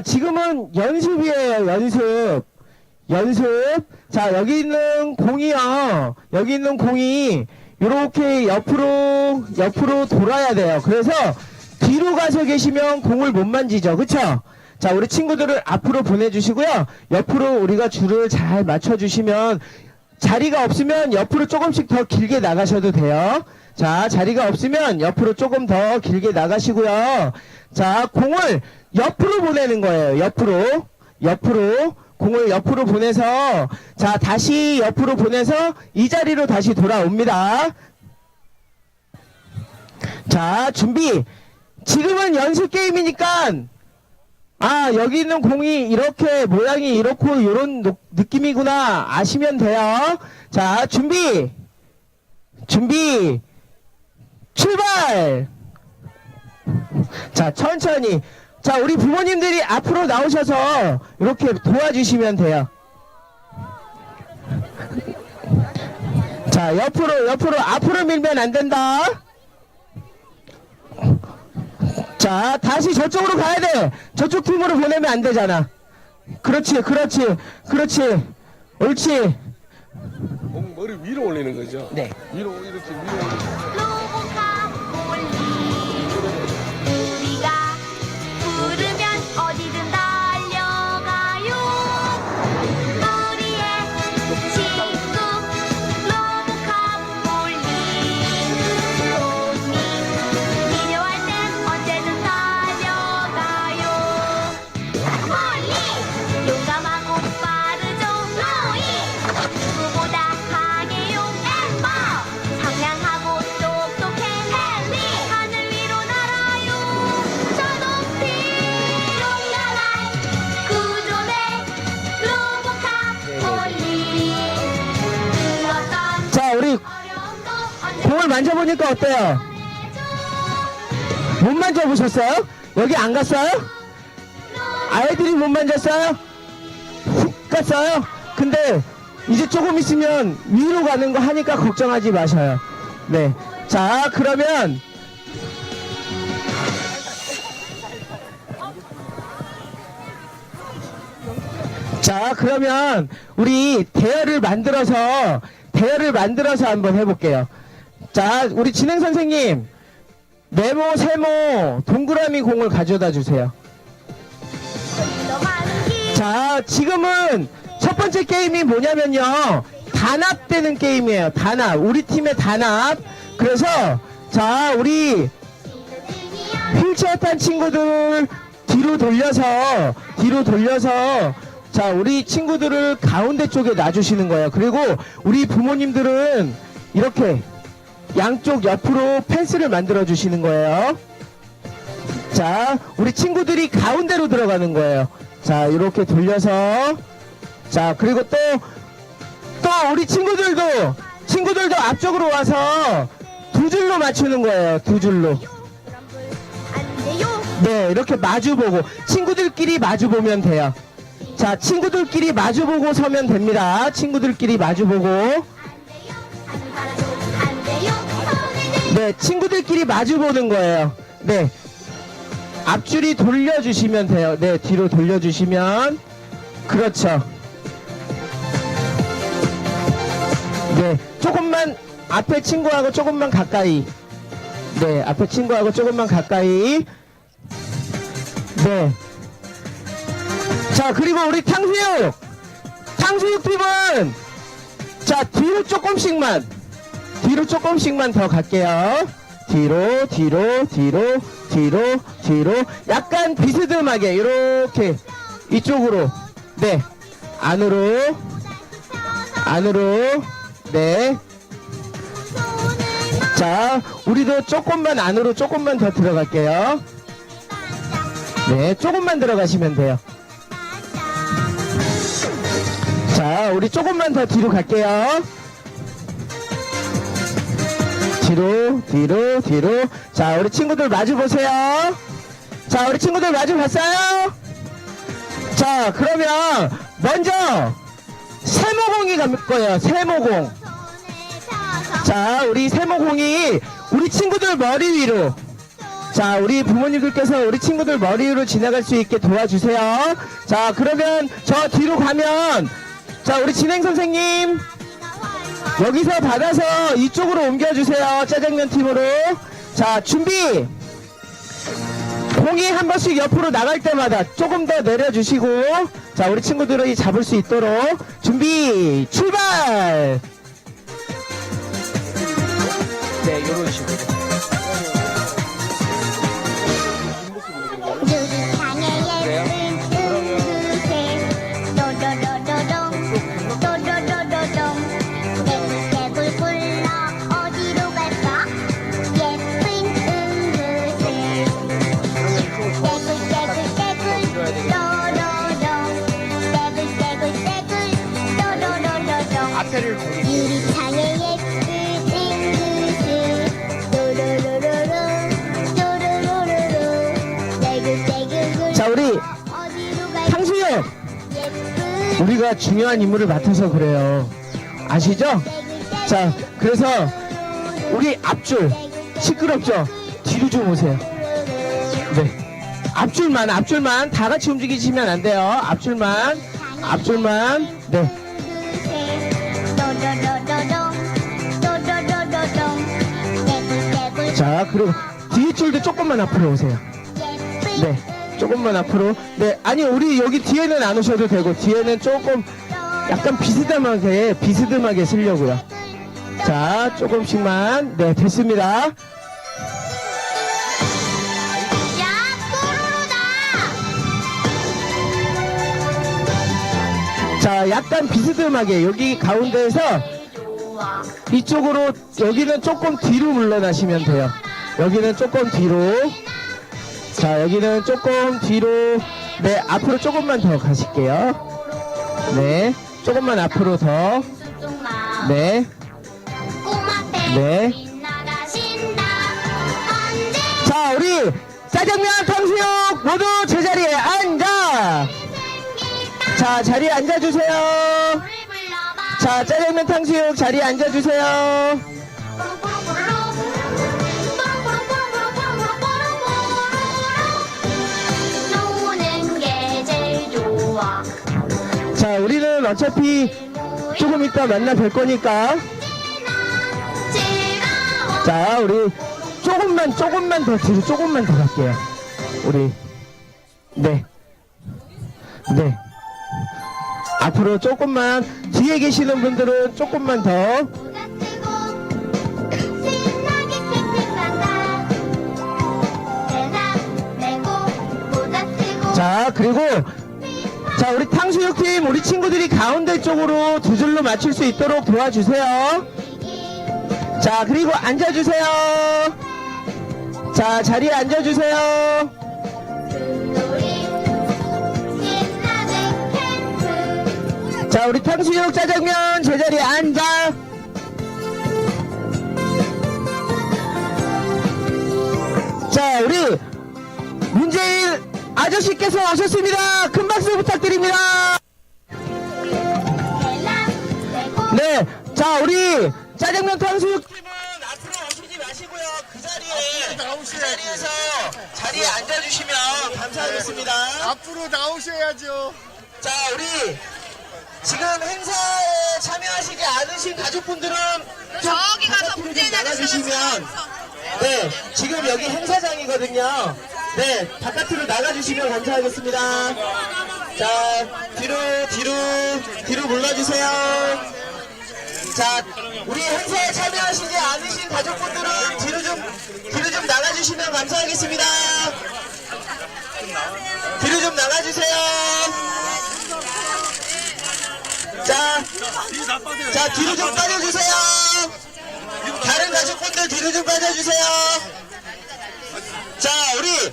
지금은 연습이에요, 연습. 연습. 자, 여기 있는 공이요. 여기 있는 공이 이렇게 옆으로, 옆으로 돌아야 돼요. 그래서 뒤로 가서 계시면 공을 못 만지죠. 그쵸? 자, 우리 친구들을 앞으로 보내주시고요. 옆으로 우리가 줄을 잘 맞춰주시면 자리가 없으면 옆으로 조금씩 더 길게 나가셔도 돼요. 자, 자리가 없으면 옆으로 조금 더 길게 나가시고요. 자, 공을 옆으로 보내는 거예요. 옆으로. 옆으로. 공을 옆으로 보내서, 자, 다시 옆으로 보내서 이 자리로 다시 돌아옵니다. 자, 준비. 지금은 연습 게임이니까, 아, 여기 있는 공이 이렇게 모양이 이렇고 이런 느낌이구나 아시면 돼요. 자, 준비. 준비. 출발! 자, 천천히. 자, 우리 부모님들이 앞으로 나오셔서 이렇게 도와주시면 돼요. 자, 옆으로, 옆으로, 앞으로 밀면 안 된다. 자, 다시 저쪽으로 가야 돼. 저쪽 팀으로 보내면 안 되잖아. 그렇지, 그렇지, 그렇지. 옳지. 공 머리 위로 올리는 거죠? 네. 위로 이렇게 위로 올리는 로봇 만져보니까 어때요? 못 만져보셨어요? 여기 안 갔어요? 아이들이 못 만졌어요? 훅 갔어요? 근데 이제 조금 있으면 위로 가는 거 하니까 걱정하지 마셔요. 네. 자, 그러면 자, 그러면 우리 대열을 만들어서 대열을 만들어서 한번 해볼게요. 자, 우리 진행 선생님 네모, 세모, 동그라미 공을 가져다 주세요. 자, 지금은 첫 번째 게임이 뭐냐면요. 단합되는 게임이에요. 단합. 우리 팀의 단합. 그래서, 자, 우리 휠체어 탄 친구들 뒤로 돌려서, 뒤로 돌려서, 자, 우리 친구들을 가운데 쪽에 놔주시는 거예요. 그리고 우리 부모님들은 이렇게 양쪽 옆으로 펜스를 만들어 주시는 거예요. 자, 우리 친구들이 가운데로 들어가는 거예요. 자, 이렇게 돌려서. 자, 그리고 또, 또 우리 친구들도, 친구들도 앞쪽으로 와서 두 줄로 맞추는 거예요. 두 줄로. 네, 이렇게 마주보고. 친구들끼리 마주보면 돼요. 자, 친구들끼리 마주보고 서면 됩니다. 친구들끼리 마주보고. 네, 친구들끼리 마주보는 거예요. 네. 앞줄이 돌려주시면 돼요. 네, 뒤로 돌려주시면. 그렇죠. 네, 조금만 앞에 친구하고 조금만 가까이. 네, 앞에 친구하고 조금만 가까이. 네. 자, 그리고 우리 탕수육! 탕수육 팀은, 자, 뒤로 조금씩만. 뒤로 조금씩만 더 갈게요. 뒤로, 뒤로, 뒤로, 뒤로, 뒤로. 약간 비스듬하게, 이렇게, 이쪽으로. 네. 안으로, 안으로. 네. 자, 우리도 조금만 안으로 조금만 더 들어갈게요. 네, 조금만 들어가시면 돼요. 자, 우리 조금만 더 뒤로 갈게요. 뒤로, 뒤로, 뒤로. 자, 우리 친구들 마주 보세요. 자, 우리 친구들 마주 봤어요? 자, 그러면 먼저 세모공이 갈 거예요. 세모공. 자, 우리 세모공이 우리 친구들 머리 위로. 자, 우리 부모님들께서 우리 친구들 머리 위로 지나갈 수 있게 도와주세요. 자, 그러면 저 뒤로 가면, 자, 우리 진행 선생님, 여기서 받아서 이쪽으로 옮겨주세요. 짜장면 팀으로. 자, 준비! 공이 한 번씩 옆으로 나갈 때마다 조금 더 내려주시고, 자, 우리 친구들이 잡을 수 있도록 준비, 출발! 네, 요런 식으로. 중요한 임무를 맡아서 그래요. 아시죠? 자, 그래서 우리 앞줄 시끄럽죠? 뒤로 좀 오세요. 네. 앞줄만, 앞줄만 다 같이 움직이시면 안 돼요. 앞줄만, 앞줄만. 네. 자, 그리고 뒤에 줄도 조금만 앞으로 오세요. 네. 조금만 앞으로. 네. 아니, 우리 여기 뒤에는 안 오셔도 되고, 뒤에는 조금 약간 비스듬하게, 비스듬하게 쓰려고요. 자, 조금씩만. 네, 됐습니다. 야, 뽀로로다! 자, 약간 비스듬하게 여기 가운데에서 이쪽으로 여기는 조금 뒤로 물러나시면 돼요. 여기는 조금 뒤로. 자, 여기는 조금 뒤로. 네, 앞으로 조금만 더 가실게요. 네, 조금만 앞으로 더. 네, 네. 자, 우리 짜장면 탕수육 모두 제자리에 앉아. 자, 자리에 앉아주세요. 자, 짜장면 탕수육 자리에 앉아주세요. 자, 우리는 어차피 조금 이따 만나 뵐 거니까. 자, 우리 조금만, 조금만 더 뒤로, 조금만 더 갈게요. 우리. 네. 네. 앞으로 조금만, 뒤에 계시는 분들은 조금만 더. 자, 그리고, 자, 우리 탕수육팀, 우리 친구들이 가운데 쪽으로 두 줄로 맞출 수 있도록 도와주세요. 자, 그리고 앉아주세요. 자, 자리에 앉아주세요. 자, 우리 탕수육 짜장면 제자리에 앉아. 자, 우리 문재인 아저씨께서 오셨습니다. 큰 박수 부탁드립니다. 네, 자, 우리 짜장면 탕수육 팀은 앞으로 오시지 마시고요. 그 자리에, 그 자리에서 자리에 앉아주시면 감사하겠습니다. 앞으로 나오셔야죠. 자, 우리 지금 행사에 참여하시지 않으신 가족분들은 저기 가서 문제 나가주시면 네, 지금 여기 행사장이거든요. 네, 바깥으로 나가주시면 감사하겠습니다. 자, 뒤로, 뒤로, 뒤로 물러주세요. 자, 우리 행사에 참여하시지 않으신 가족분들은 뒤로 좀, 뒤로 좀 나가주시면 감사하겠습니다. 뒤로 좀 나가주세요. 자, 자 뒤로 좀 빠져주세요. 다른 가족분들 뒤로 좀 빠져주세요. 자, 우리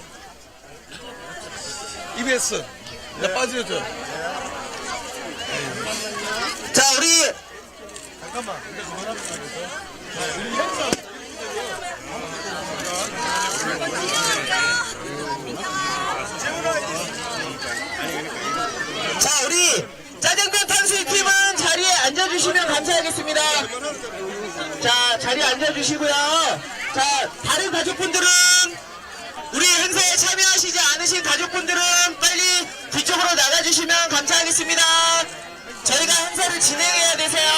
EBS. 나 빠져줘. 자 우리 자 우리 짜장면 탕수육 팀은 자리에 앉아주시면 감사하겠습니다. 자 자리에 앉아주시고요. 자 다른 가족분들은 받으신 가족분들은 빨리 뒤쪽으로 나가주시면 감사하겠습니다. 저희가 행사를 진행해야 되세요.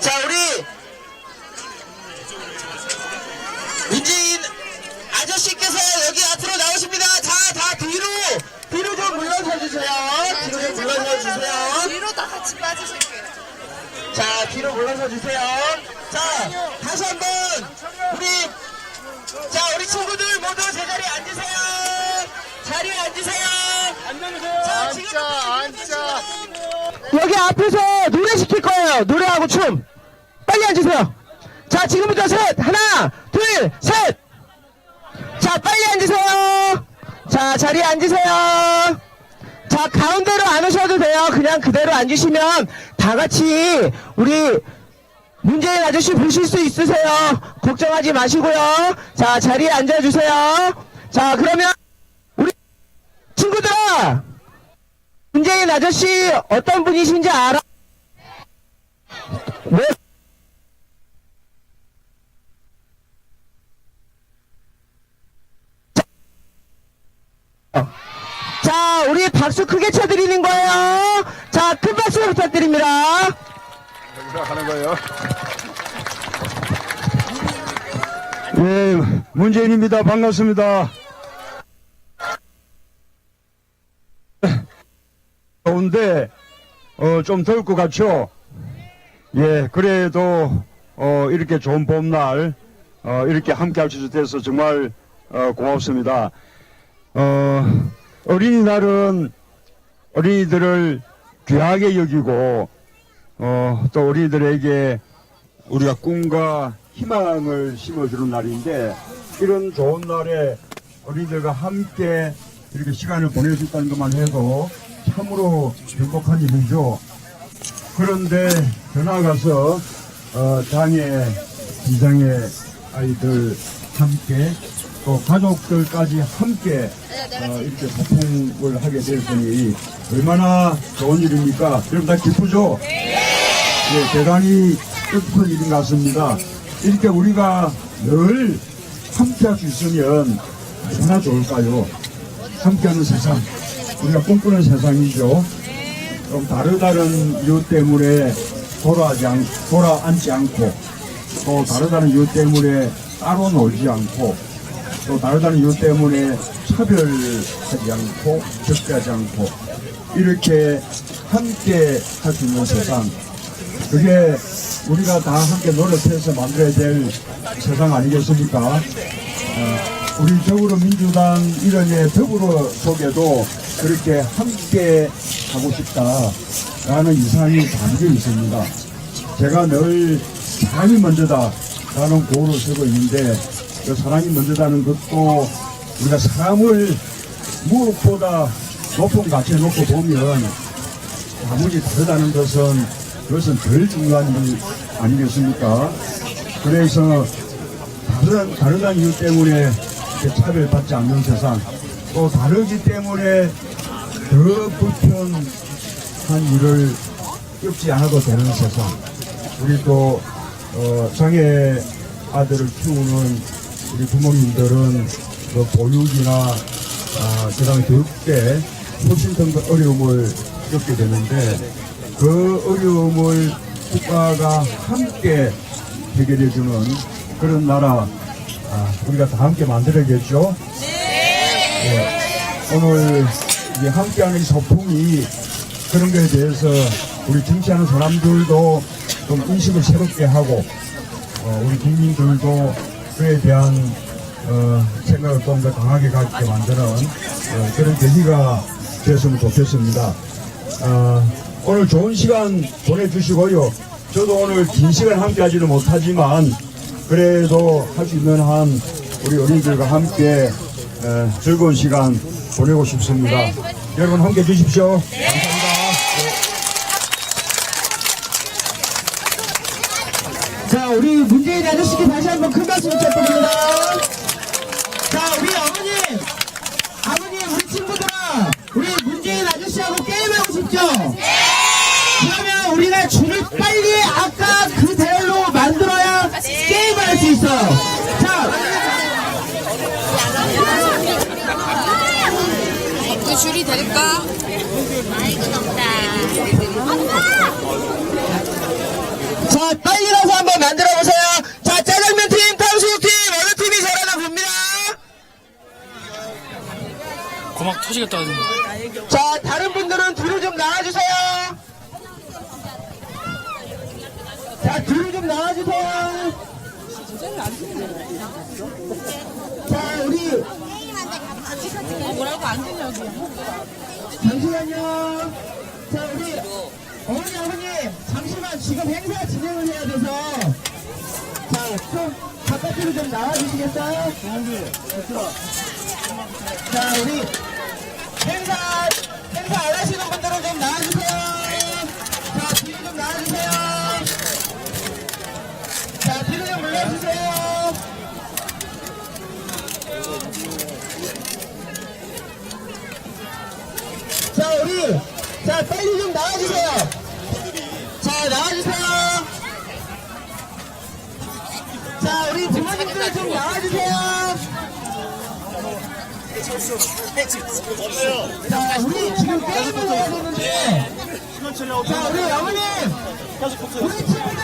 자, 우리 문재인 아저씨께서 여기 앞으로 나오십니다. 자, 다 뒤로, 뒤로 좀 물러서 주세요. 뒤로 좀 물러서 주세요. 뒤로 다 같이 빠지실게요. 자, 뒤로 물러서 주세요. 자, 다시 한 번, 우리, 자, 우리 친구들 모두 제자리에 앉으세요. 자리에 앉으세요. 자, 지금 앉자, 앉자. 여기 앞에서 노래 시킬 거예요. 노래하고 춤. 빨리 앉으세요. 자, 지금부터 셋, 하나, 둘, 셋. 자, 빨리 앉으세요. 자, 자리에 앉으세요. 자, 가운데로 안 오셔도 돼요. 그냥 그대로 앉으시면 다 같이 우리 문재인 아저씨 보실 수 있으세요. 걱정하지 마시고요. 자, 자리에 앉아주세요. 자, 그러면 우리 친구들아! 문재인 아저씨 어떤 분이신지 알아? 네. 자, 우리 박수 크게 쳐드리는 거예요. 자, 큰 박수 부탁드립니다. 하는 거예요. 네, 문재인입니다. 반갑습니다. 더운데, 어, 좀 더울 것 같죠? 예, 그래도, 어, 이렇게 좋은 봄날, 어, 이렇게 함께 할 수 있어서 정말, 어, 고맙습니다. 어, 어린이날은 어린이들을 귀하게 여기고, 어, 또 어린이들에게 우리가 꿈과 희망을 심어주는 날인데 이런 좋은 날에 어린이들과 함께 이렇게 시간을 보낼 수 있다는 것만 해도 참으로 행복한 일이죠. 그런데 더 나아가서 어, 장애, 비장애 아이들 함께 또 가족들까지 함께 어, 이렇게 소통을 하게 되었으니 얼마나 좋은 일입니까? 여러분 다 기쁘죠? 예, 대단히 뜻깊은 일인 것 같습니다. 이렇게 우리가 늘 함께 할 수 있으면 얼마나 좋을까요? 함께하는 세상, 우리가 꿈꾸는 세상이죠. 좀 다르다는 이유 때문에 돌아가지 않, 돌아앉지 않고, 또 다르다는 이유 때문에 따로 놀지 않고, 또 다르다는 이유 때문에 차별하지 않고, 적대하지 않고, 이렇게 함께 할 수 있는 세상, 그게 우리가 다 함께 노력해서 만들어야 될 세상 아니겠습니까? 어, 우리 더불어민주당 일원의 더불어 속에도 그렇게 함께 하고 싶다라는 이상이 담겨 있습니다. 제가 늘 사람이 먼저다라는 고를 쓰고 있는데 그 사람이 먼저다는 것도 우리가 사람을 무엇보다 높은 가치에 놓고 보면 아무리 다르다는 것은 그것은 덜 중요한 일 아니겠습니까? 그래서 다른, 다르다는 이유 때문에 차별받지 않는 세상, 또 다르기 때문에 더 불편한 일을 겪지 않아도 되는 세상, 우리 또, 어, 장애 아들을 키우는 우리 부모님들은 그 보육이나, 아, 세상 교육때 훨씬 더 어려움을 겪게 되는데, 그 어려움을 국가가 함께 해결해주는 그런 나라 아, 우리가 다 함께 만들어야겠죠. 네. 오늘 이제 함께하는 이 소풍이 그런 거에 대해서 우리 정치하는 사람들도 좀 인식을 새롭게 하고 어, 우리 국민들도 그에 대한 어, 생각을 좀 더 강하게 갖게 만드는 어, 그런 계기가 됐으면 좋겠습니다. 어, 오늘 좋은 시간 보내주시고요. 저도 오늘 긴 시간 함께 하지는 못하지만 그래도 할 수 있는 한 우리 어린이들과 함께 에, 즐거운 시간 보내고 싶습니다. 여러분 함께 해주십시오. 자, 그 문재인 아저씨께 다시 한번 큰 박수 부탁드립니다. 자, 우리 어머님, 아버님, 우리 친구들아, 우리 문재인 아저씨하고 게임하고 싶죠? 그러면 우리가 줄을 빨리 아까 그대로 만들어야 게임을 할 수 있어. 자, 그 줄이 될까? 아이고 덥다. 자, 빨리 가서 만들어 보세요. 자, 짜장면 팀, 탕수육 팀, 어느 팀이 잘하나 봅니다. 고막 터지겠다. 자, 다른 분들은 뒤로 좀 나와주세요. 자, 뒤로 좀 나와주세요. 자, 우리. 뭐라고 안 되냐고. 잠시만요. 자, 우리. 어머니, 어머니, 잠시만 지금 행사 진행을 해야 돼서. 자, 좀 바깥으로 좀 나와주시겠어요? 자, 우리. 행사, 행사 안 하시는 분들은 좀 나와주세요. 자, 뒤로 좀 나와주세요. 자, 뒤로 좀 물러주세요. 자, 우리. 자, 빨리 좀 나와주세요. 자, 나와주세요. 자, 우리 부모님들 좀 나와주세요. 자, 우리 지금 게임을 해야 되는데. 자, 우리 어머님. 우리 친구들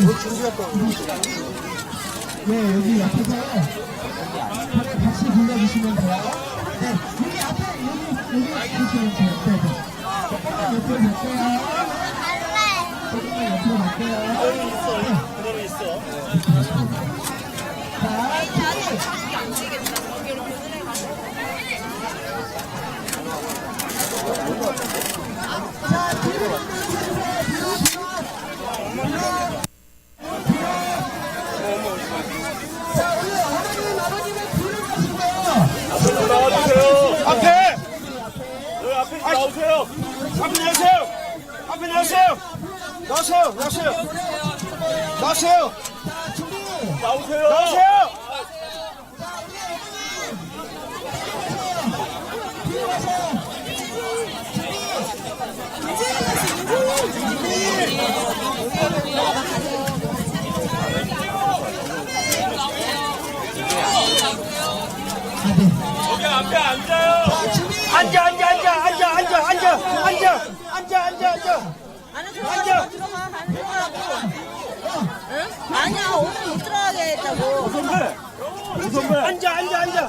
네. 네, 여기 옆에서. 같이 불러주시면 돼요. 네, 여기 앞에, 여기, 여기 주시면 돼요. 네, 네. 조금만 옆으로 갈게요. 조금만 옆으로 갈게요. 자, 나오세요. 나오세요. 나오세요. 나오세요. 나오세요. 여기 앞에 앉아요. 앉아, 앉아, 앉아, 앉아, 앉아, 앉아, 앉아, 앉아, 앉아. 안에 들어가, 들어가, 안에 들어가라고. 응? 아니야, 오늘 못 들어가게 했다고. 선배. 선배. 앉아, 앉아, 앉아.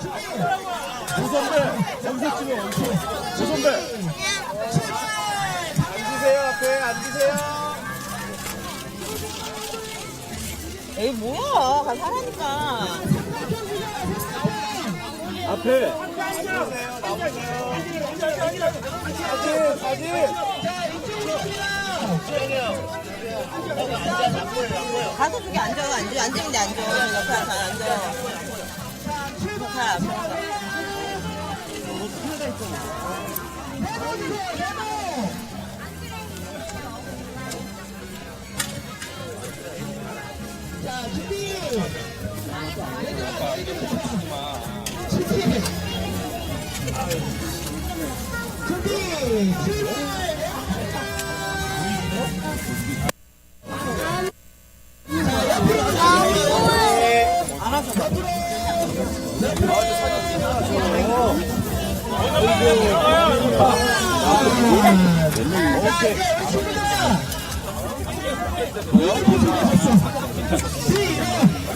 선배. 여기서 찍어. 여기서. 선배. 앉으세요. 앞에 앉으세요. 에이, 뭐야. 가서 하라니까. 앞에. 사진, 사진. 가서 저기 앉아, 앉아, 앉으면 돼, 앉아. 옆에 앉아, 앉아. 좋다, 메모 주세요, 메모! 자, 준비! 얘들아, 너희들 준비! 준비! 출발!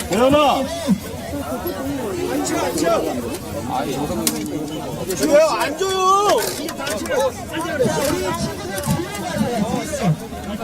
대현아! 앉혀, 앉혀! 줘요, 안 줘요!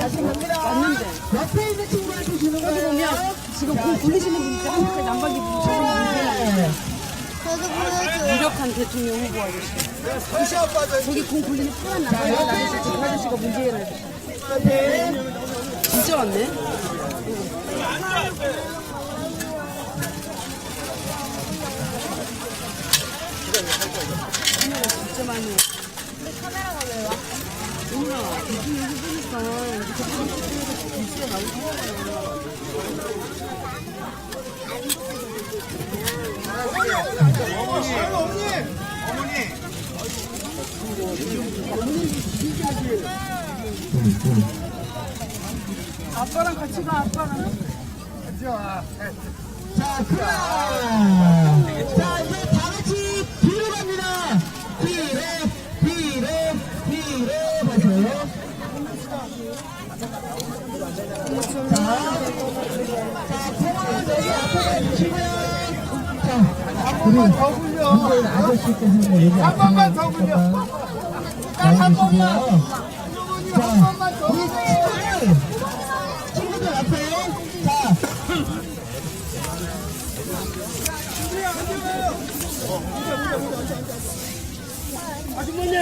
다시 갑니다. 옆에 있는 친구한테 주는 거예요. 보면 지금 공 굴리시는 분 있죠? 한국에 남방기 분이 유력한 대통령 후보 아저씨. 저기 공 굴리는 푸른 나라에 나가서 저 아저씨가 문재인을 해주셨어요. 진짜 왔네. 카메라 진짜 많이 와. 카메라가 왜 와? 몰라. 대통령 후보니까 이렇게 찍으니까 뉴스에 나오고 아빠랑 같이 가, 아빠랑. 자, 크라! 자, 이제 다 같이 뒤로 갑니다. 뒤로, 뒤로 가세요. 자, 자, 공항은 여기 앞에 가주시고요. 자, 우리 문재인 아저씨께서는 여기 한 번만 더 굴려. 한 번만. 자, 우리 친구들, 친구들 앞에, 자, 아주머니.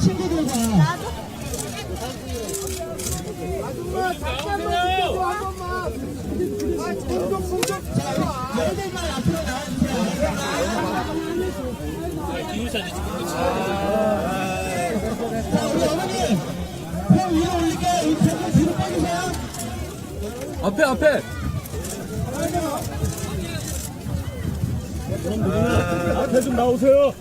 친구들과. 아이들만 앞으로. 앞에 앞에 좀 나오세요.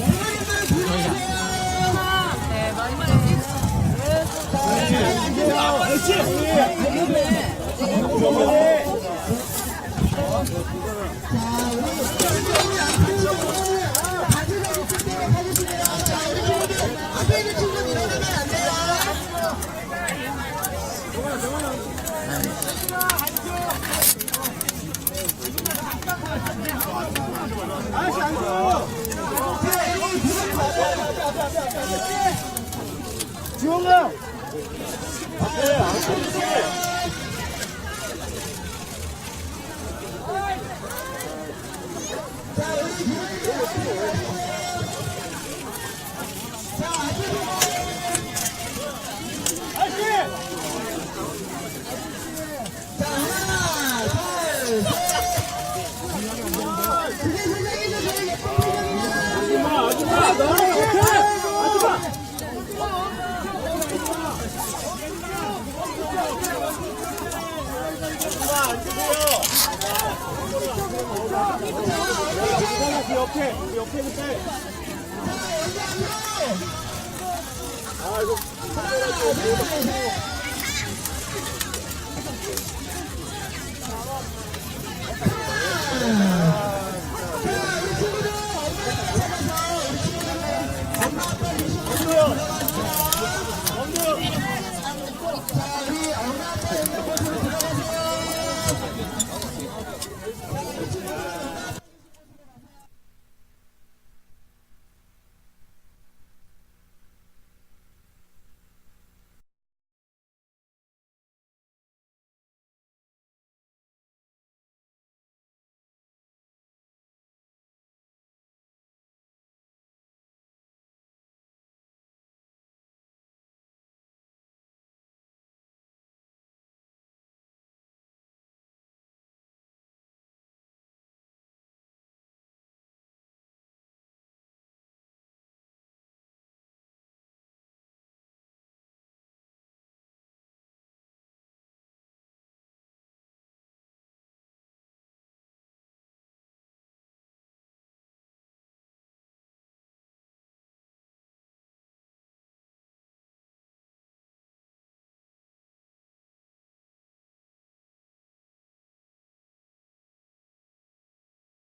자, 뒤로 오세요. 네, 많이 자, 자리 앉으세요. 앞에 있는 친구는 일어나면 안 돼요. 지원아. 자, 아이고.